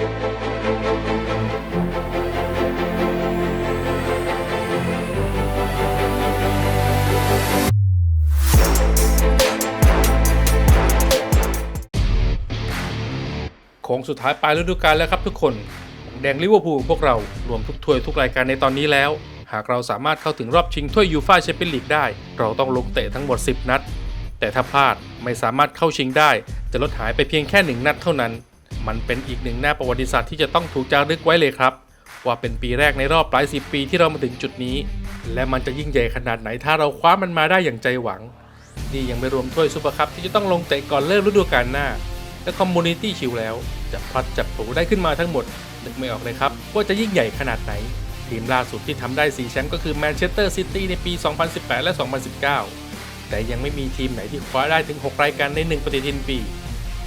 โค้งสุดท้ายปลายฤดูกาลแล้วครับทุกคน แดงลิเวอร์พูลพวกเรารวมทุกถ้วยทุกรายการในตอนนี้แล้ว หากเราสามารถเข้าถึงรอบชิงถ้วยยูฟ่าแชมเปี้ยนลีกได้ เราต้องลงเตะทั้งหมด 10 นัด แต่ถ้าพลาดไม่สามารถเข้าชิงได้ จะลดหายไปเพียงแค่หนึ่งนัดเท่านั้น มันเป็นอีกหนึ่งหน้าประวัติศาสตร์ที่จะต้องถูกจารึกไว้เลยครับ ว่าเป็นปีแรกในรอบหลายสิบปีที่เรามาถึงจุดนี้ และมันจะยิ่งใหญ่ขนาดไหนถ้าเราคว้ามันมาได้อย่างใจหวัง นี่ยังไม่รวมถ้วยซูเปอร์คัพที่จะต้องลงเตะก่อนเริ่มฤดูกาลหน้า และคอมมูนิตี้ชิลแล้ว จะพลัดจับผูได้ขึ้นมาทั้งหมดนึกไม่ออกเลยครับว่าจะยิ่งใหญ่ขนาดไหน ทีมล่าสุดที่ทำได้ 4 แชมป์ก็คือแมนเชสเตอร์ซิตี้ในปี 2018 และ 2019 แต่ยังไม่มีทีมไหนที่คว้าได้ถึง 6 รายการใน 1 ปฏิทินปี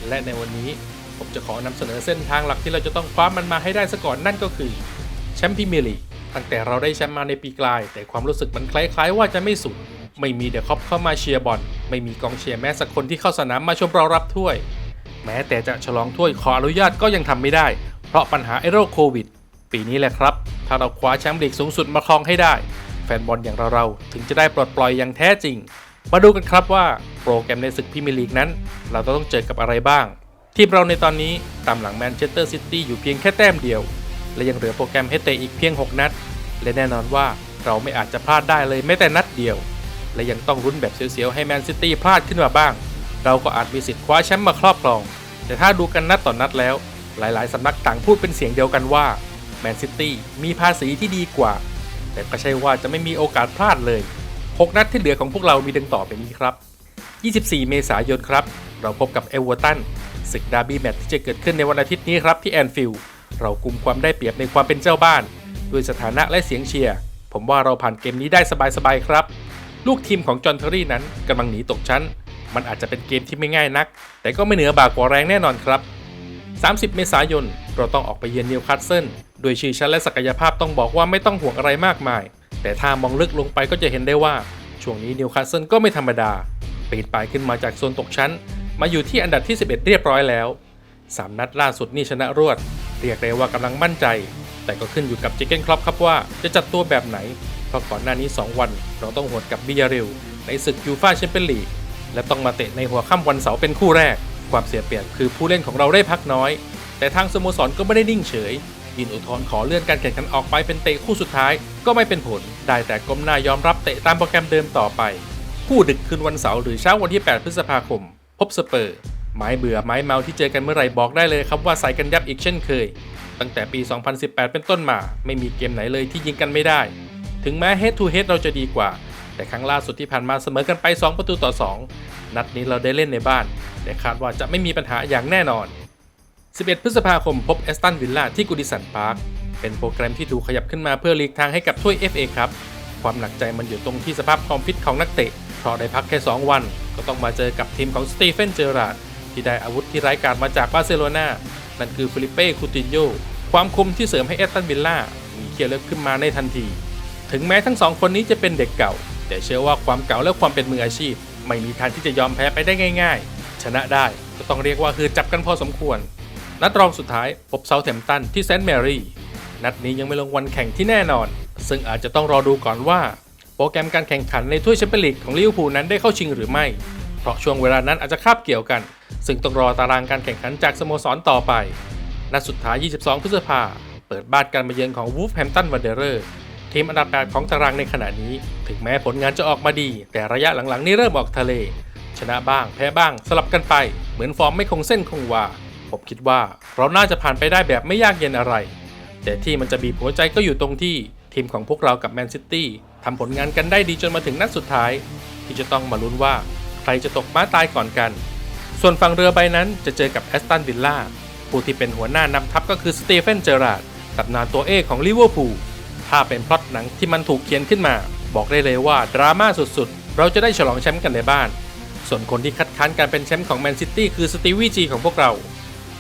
และในวันนี้ ผมจะขอนำเสนอเส้นทางหลักที่เราจะต้องคว้ามันมาให้ได้ซะก่อนนั่นก็คือแชมป์พรีเมียร์ลีกตั้งแต่เราได้แชมป์มาในปีกลาย แต่ความรู้สึกมันคล้ายๆว่าจะไม่สุด ไม่มีเดอะคอปเข้ามาเชียร์บอลไม่มีกองเชียร์แม้สักคนที่เข้าสนามมาชมเรารับถ้วย แม้แต่จะฉลองถ้วยขออนุญาตก็ยังทำไม่ได้ เพราะปัญหาไอโรคโควิด ปีนี้แหละครับ ถ้าเราคว้าแชมป์ลีกสูงสุดมาครองให้ได้ แฟนบอลอย่างเราๆถึงจะได้ปลดปล่อยอย่างแท้จริง มาดูกันครับว่าโปรแกรมในศึกพรีเมียร์ลีกนั้น เราต้องเจอกับอะไรบ้าง ทีมเราในตอนนี้ตามหลังแมนเชสเตอร์ซิตี้อยู่เพียงแค่แต้มเดียว และยังเหลือโปรแกรมให้เตะอีกเพียง 6 นัด และแน่นอนว่าเราไม่อาจจะพลาดได้เลยแม้แต่นัดเดียว และยังต้องรุ้นแบบเสียวๆให้แมนซิตี้พลาดขึ้นมาบ้าง เราก็อาจมีสิทธิ์คว้าแชมป์มาครอบครอง แต่ถ้าดูกันนัดต่อนนัดแล้ว หลายๆสำนักต่างพูดเป็นเสียงเดียวกันว่าแมนซิตี้มีภาษีที่ดีกว่า แต่ก็ใช่ว่าจะไม่มีโอกาสพลาดเลย 6 นัดที่เหลือของพวกเรามีดังต่อไปนี้ครับ 24 เมษายนครับ เราพบกับเอเวอร์ตัน ศึกดาร์บี้แมตช์ที่จะเกิดขึ้นในวันอาทิตย์นี้ครับที่แอนฟิลด์เรากุมความได้เปรียบในความเป็นเจ้าบ้าน ด้วยสถานะและเสียงเชียร์ผมว่าเราผ่านเกมนี้ได้สบายๆครับ ลูกทีมของจอห์นเทอรี่นั้นกำลังหนีตกชั้น มันอาจจะเป็นเกมที่ไม่ง่ายนัก แต่ก็ไม่เหนือบากกว่าแรงแน่นอนครับ 30 เมษายน เราต้องออกไปเยือนนิวคาสเซิลโดยชื่อชั้นและศักยภาพต้องบอกว่าไม่ต้องห่วงอะไรมากมาย แต่ถ้ามองลึกลงไปก็จะเห็นได้ว่า ช่วงนี้นิวคาสเซิลก็ไม่ธรรมดาปีนป่ายขึ้นมาจากโซนตกชั้น มาอยู่ที่อันดับที่ 11 เรียบร้อยแล้ว 3 นัดล่าสุดนี่ชนะรวด เรียกได้ว่ากำลังมั่นใจ แต่ก็ขึ้นอยู่กับจิเกนครอปครับว่าจะจัดตัวแบบไหน เพราะก่อนหน้านี้ 2 วัน เราต้องหวดกับบิยาเรลในศึกยูฟ่าแชมเปี้ยนลีกและต้องมาเตะในหัวค่ำวันเสาร์เป็นคู่แรก ความเสียเปรียบคือผู้เล่นของเราได้พักน้อย แต่ทางสโมสรก็ไม่ได้นิ่งเฉยยินอุทธรณ์ขอเลื่อนการแข่งขันออกไปเป็นเตะคู่สุดท้าย ก็ไม่เป็นผล ได้แต่ก้มหน้ายอมรับเตะตามโปรแกรมเดิมต่อไป คู่ดึกคืนวันเสาร์หรือเช้าวันที่ 8 พฤษภาคม บสเปอร์ไม้เบื่อไม้เมาที่เจอกันเมื่อไหร่บอกได้เลยครับว่าใส่กันยับอีกเช่นเคย ตั้งแต่ปี 2018 เป็นต้นมา ไม่มีเกมไหนเลยที่ยิงกันไม่ได้ ถึงแม้ head to head เราจะดีกว่า แต่ครั้งล่าสุดที่ผ่านมาเสมอกันไป 2 ประตูต่อ 2 นัดนี้เราได้เล่นในบ้าน แต่คาดว่าจะไม่มีปัญหาอย่างแน่นอน 11 พฤษภาคมพบแอสตันวิลล่าที่กูดิสันพาร์คเป็นโปรแกรมที่ถูกขยับขึ้นมาเพื่อลีกทางให้กับถ้วย FA ครับความหนักใจมันอยู่ตรงที่สภาพความฟิตของนักเตะเพราะได้พักแค่ 2 วัน ก็ต้องมาเจอกับทีมของสตีเฟนเจอราร์ดที่ได้อาวุธที่ไร้กาจมาจากบาร์เซโลนานั่นคือฟิลิเป้คูตินโยความคมที่เสริมให้แอสตันวิลล่ามีเกียร์เลิกขึ้นมาในทันที ถึงแม้ทั้งสองคนนี้จะเป็นเด็กเก่า แต่เชื่อว่าความเก่าและความเป็นมืออาชีพ ไม่มีทางที่จะยอมแพ้ไปได้ง่าย ๆ ชนะได้ก็ต้องเรียกว่าคือจับกันพอสมควร นัดรองสุดท้ายพบเซาท์แฮมตันที่เซนต์แมรี่นัดนี้ยังไม่ลงวันแข่งที่แน่นอน ซึ่งอาจจะต้องรอดูก่อนว่า โปรแกรมการแข่งขันในถ้วยแชมเปี้ยนลีกของลิเวอร์พูลนั้นได้เข้าชิงหรือไม่ เพราะช่วงเวลานั้นอาจจะคาบเกี่ยวกัน ซึ่งต้องรอตารางการแข่งขันจากสโมสรต่อไป นัดสุดท้าย 22 พฤษภาเปิดบ้านการมาเยือนของวูฟแฮมตันวันเดอร์ทีมอันดับ8ของตารางในขณะนี้ ถึงแม้ผลงานจะออกมาดี แต่ระยะหลังๆ นี่เริ่มออกทะเล ชนะบ้างแพ้บ้างสลับกันไป เหมือนฟอร์มไม่คงเส้นคงวาผมคิดว่าเราน่าจะผ่านไปได้แบบไม่ยากเย็นอะไร แต่ที่มันจะบีบหัวใจก็อยู่ตรงที่ทีมของพวกเรากับแมนซิตี้ ทำผลงานกันได้ดีจนมาถึงนัดสุดท้าย ที่จะต้องมาลุ้นว่าใครจะตกม้าตายก่อนกัน ส่วนฝั่งเรือใบนั้นจะเจอกับแอสตันวิลล่าผู้ที่เป็นหัวหน้านำทัพก็คือสเตเฟนเจอราร์ดตำนานตัวเอกของลิเวอร์พูลถ้าเป็นพล็อตหนังที่มันถูกเขียนขึ้นมา บอกได้เลยว่าดราม่าสุดๆ เราจะได้ฉลองแชมป์กันในบ้าน ส่วนคนที่คัดค้านการเป็นแชมป์ของแมนซิตี้คือสตีวีจีของพวกเรา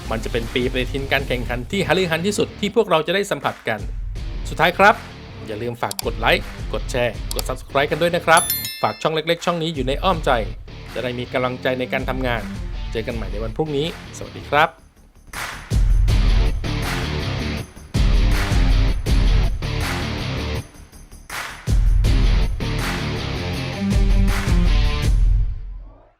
มันจะเป็นปีปฏิทินการแข่งขันที่ฮาลือฮันที่สุดที่พวกเราจะได้สัมผัสกัน สุดท้ายครับ อย่าลืมฝากกดไลค์กดแชร์ กด Subscribe กันด้วยนะครับ ฝากช่องเล็ก ๆ ช่องนี้อยู่ในอ้อมใจ จะได้มีกำลังใจในการทำงาน เจอกันใหม่ในวันพรุ่งนี้ สวัสดีครับ